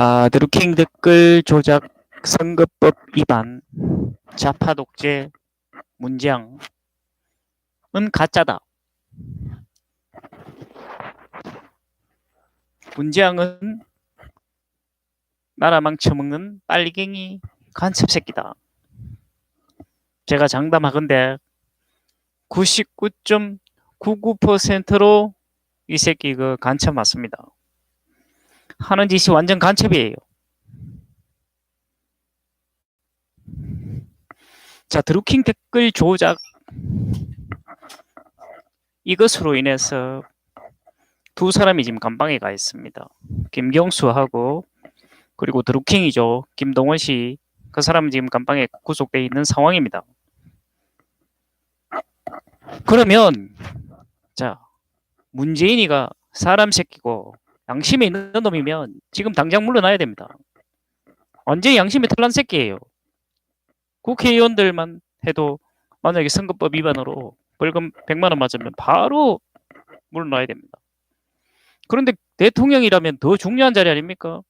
아, 드루킹 댓글 조작 선거법 위반 좌파 독재 문장은 가짜다. 문장은 나라 망쳐먹는 빨갱이 간첩 새끼다. 제가 장담하건대 99.99%로 이 새끼 그 간첩 맞습니다. 하는 짓이 완전 간첩이에요. 자, 드루킹 댓글 조작 이것으로 인해서 두 사람이 지금 감방에 가 있습니다. 김경수하고 그리고 드루킹이죠. 김동원 씨. 그 사람은 지금 감방에 구속돼 있는 상황입니다. 그러면 자, 문재인이가 사람 새끼고 양심에 있는 놈이면 지금 당장 물러나야 됩니다. 완전히 양심이 털난 새끼예요. 국회의원들만 해도 만약에 선거법 위반으로 벌금 100만 원 맞으면 바로 물러나야 됩니다. 그런데 대통령이라면 더 중요한 자리 아닙니까?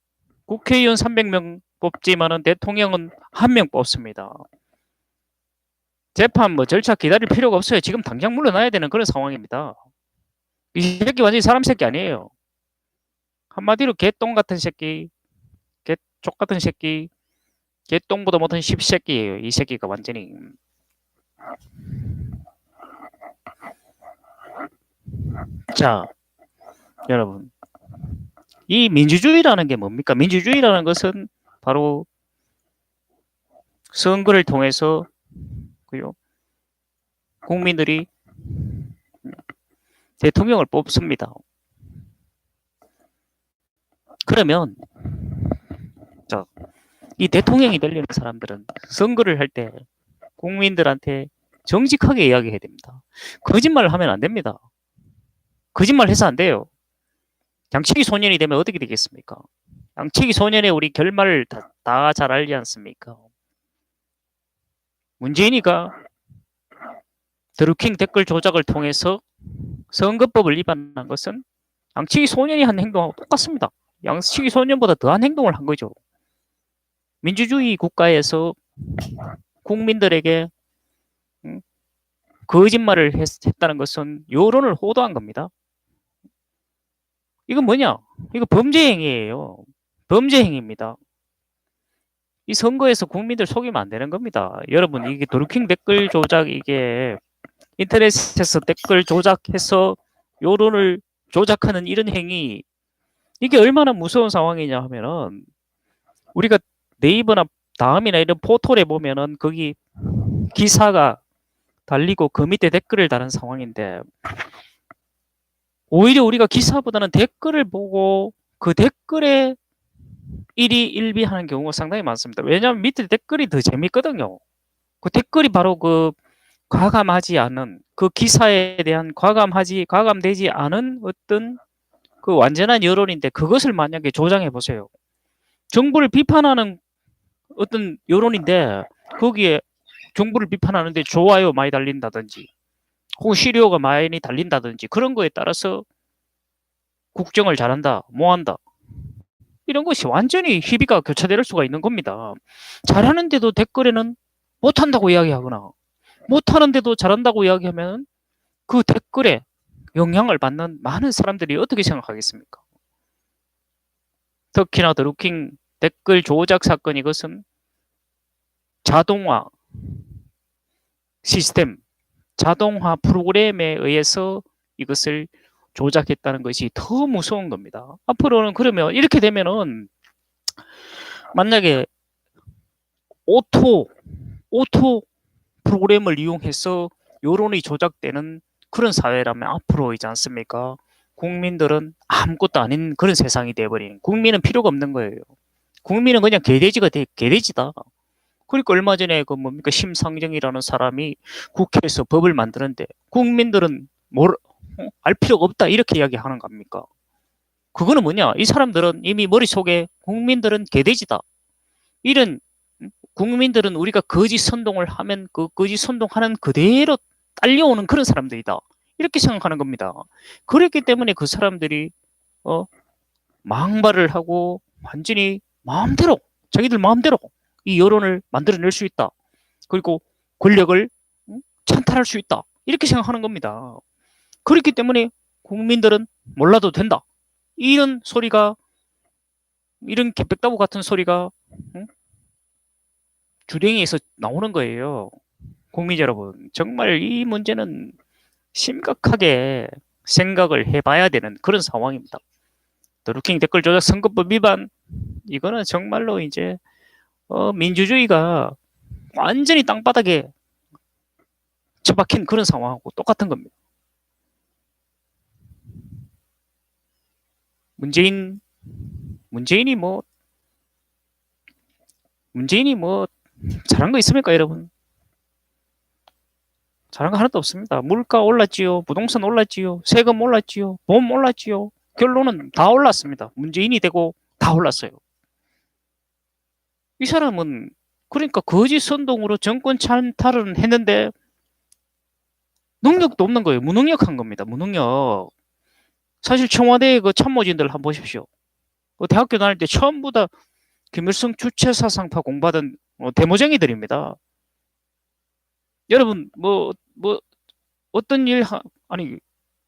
국회의원 300명 뽑지만은 대통령은 한 명 뽑습니다. 재판 뭐 절차 기다릴 필요가 없어요. 지금 당장 물러나야 되는 그런 상황입니다. 이 새끼 완전히 사람 새끼 아니에요. 한마디로 개똥 같은 새끼, 개쪽 같은 새끼, 개똥보다 못한 십새끼예요. 이 새끼가 완전히. 자, 여러분. 이 민주주의라는 게 뭡니까? 민주주의라는 것은 바로 선거를 통해서 그요 국민들이 대통령을 뽑습니다. 그러면 자, 이 대통령이 되려는 사람들은 선거를 할 때 국민들한테 정직하게 이야기해야 됩니다. 거짓말을 하면 안 됩니다. 거짓말 해서 안 돼요. 양치기 소년이 되면 어떻게 되겠습니까? 양치기 소년의 우리 결말을 다 잘 알지 않습니까? 문재인이가 드루킹 댓글 조작을 통해서 선거법을 위반한 것은 양치기 소년이 한 행동하고 똑같습니다. 양치기 소년보다 더한 행동을 한 거죠. 민주주의 국가에서 국민들에게 음, 거짓말을 했, 다는 것은 여론을 호도한 겁니다. 이건 뭐냐? 이거 범죄 행위예요. 범죄 행위입니다. 이 선거에서 국민들 속이면 안 되는 겁니다. 여러분 이게 도르킹 댓글 조작 이게 인터넷에서 댓글 조작해서 여론을 조작하는 이런 행위 이게 얼마나 무서운 상황이냐 하면은 우리가 네이버나 다음이나 이런 포털에 보면은 거기 기사가 달리고 그 밑에 댓글을 다는 상황인데 오히려 우리가 기사보다는 댓글을 보고 그 댓글에 일이 일비하는 경우가 상당히 많습니다. 왜냐하면 밑에 댓글이 더 재밌거든요. 그 댓글이 바로 그 과감하지 않은 그 기사에 대한 과감하지 과감되지 않은 어떤 그 완전한 여론인데 그것을 만약에 조장해 보세요. 정부를 비판하는 어떤 여론인데 거기에 정부를 비판하는데 좋아요 많이 달린다든지 혹은 시리오가 많이 달린다든지 그런 거에 따라서 국정을 잘한다, 뭐한다 이런 것이 완전히 희비가 교차될 수가 있는 겁니다. 잘하는데도 댓글에는 못한다고 이야기하거나 못하는데도 잘한다고 이야기하면 그 댓글에 영향을 받는 많은 사람들이 어떻게 생각하겠습니까? 특히나 드루킹 댓글 조작 사건 이것은 자동화 시스템, 자동화 프로그램에 의해서 이것을 조작했다는 것이 더 무서운 겁니다. 앞으로는 그러면 이렇게 되면은 만약에 오토 오토 프로그램을 이용해서 여론이 조작되는 그런 사회라면 앞으로 이지 않습니까? 국민들은 아무것도 아닌 그런 세상이 돼버린 국민은 필요가 없는 거예요. 국민은 그냥 개돼지가 돼 개돼지다. 그러니까 얼마 전에 그 뭡니까 심상정이라는 사람이 국회에서 법을 만드는데 국민들은 뭘 알 필요가 없다 이렇게 이야기하는 겁니까? 그거는 뭐냐? 이 사람들은 이미 머릿속에 국민들은 개돼지다. 이런 국민들은 우리가 거짓 선동을 하면 그 거짓 선동하는 그대로 딸려오는 그런 사람들이다. 이렇게 생각하는 겁니다. 그렇기 때문에 그 사람들이 어 망발을 하고 완전히 마음대로 자기들 마음대로 이 여론을 만들어낼 수 있다. 그리고 권력을 음, 찬탈할 수 있다. 이렇게 생각하는 겁니다. 그렇기 때문에 국민들은 몰라도 된다. 이런 소리가 이런 개백다구 같은 소리가 음, 주댕이에서 나오는 거예요. 국민 여러분, 정말 이 문제는 심각하게 생각을 해봐야 되는 그런 상황입니다. 드루킹 댓글 조작 선거법 위반 이거는 정말로 이제 어, 민주주의가 완전히 땅바닥에 처박힌 그런 상황하고 똑같은 겁니다. 문재인 문재인이 뭐 문재인이 뭐 잘한 거 있습니까, 여러분? 잘한 거 하나도 없습니다. 물가 올랐지요, 부동산 올랐지요, 세금 올랐지요, 보험 올랐지요. 결론은 다 올랐습니다. 문재인이 되고 다 올랐어요. 이 사람은 그러니까 거짓 선동으로 정권 찬탈은 했는데 능력도 없는 거예요. 무능력한 겁니다. 무능력. 사실 청와대 그 참모진들 한번 보십시오. 그 대학교 다닐 때다 김일성 주체 사상파 공부하던 어, 대모쟁이들입니다. 여러분 뭐뭐 어떤 일 하, 아니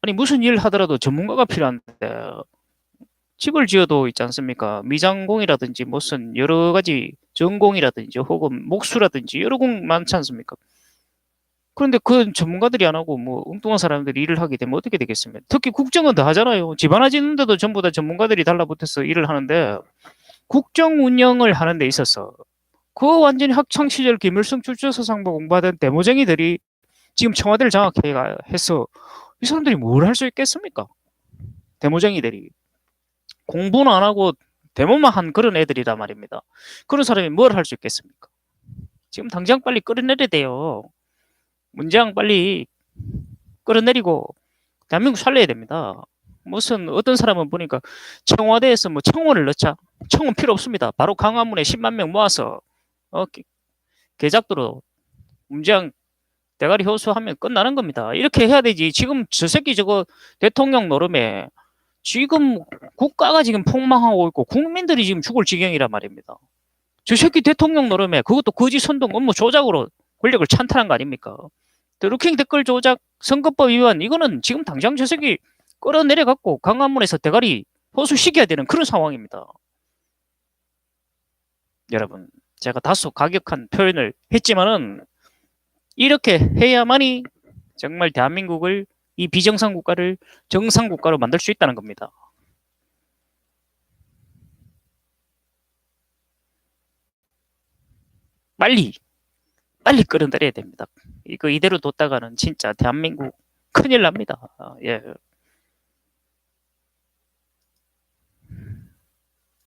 아니 무슨 일 하더라도 전문가가 필요한데 집을 지어도 있지 않습니까? 미장공이라든지 무슨 여러 가지 전공이라든지 혹은 목수라든지 여러 공 많지 않습니까? 그런데 그 전문가들이 안 하고 뭐 엉뚱한 사람들이 일을 하게 되면 어떻게 되겠습니까? 특히 국정은 더 하잖아요. 집 하나 짓는데도 전부 다 전문가들이 달라붙어서 일을 하는데 국정 운영을 하는 데 있어서 그 완전히 학창 시절 김일성 출처사상부 공부하던 대모쟁이들이 지금 청와대를 장악해서 이 사람들이 뭘 할 수 있겠습니까? 대모쟁이들이 공부는 안 하고 데모만 한 그런 애들이란 말입니다. 그런 사람이 뭘 할 수 있겠습니까? 지금 당장 빨리 끌어내려야 돼요. 문재양 빨리 끌어내리고 대한민국 살려야 됩니다. 무슨 어떤 사람은 보니까 청와대에서 뭐 청원을 넣자. 청원 필요 없습니다. 바로 강화문에 10만 명 모아서 어, 개- 계작도로 문재양 대가리 호소하면 끝나는 겁니다. 이렇게 해야 되지. 지금 저 새끼 저거 대통령 노름에 지금 국가가 지금 폭망하고 있고 국민들이 지금 죽을 지경이란 말입니다. 저 새끼 대통령 노름에 그것도 거짓 선동 업무 조작으로 권력을 찬탈한 거 아닙니까? 드루킹 댓글 조작 선거법 위반 이거는 지금 당장 저 새끼 끌어내려 갖고 강화문에서 대가리 호소시켜야 되는 그런 상황입니다. 여러분, 제가 다소 가격한 표현을 했지만은 이렇게 해야만이 정말 대한민국을 이 비정상 국가를 정상 국가로 만들 수 있다는 겁니다. 빨리 빨리 끌어내려야 됩니다. 이거 이대로 뒀다가는 진짜 대한민국 큰일 납니다. 아, 예.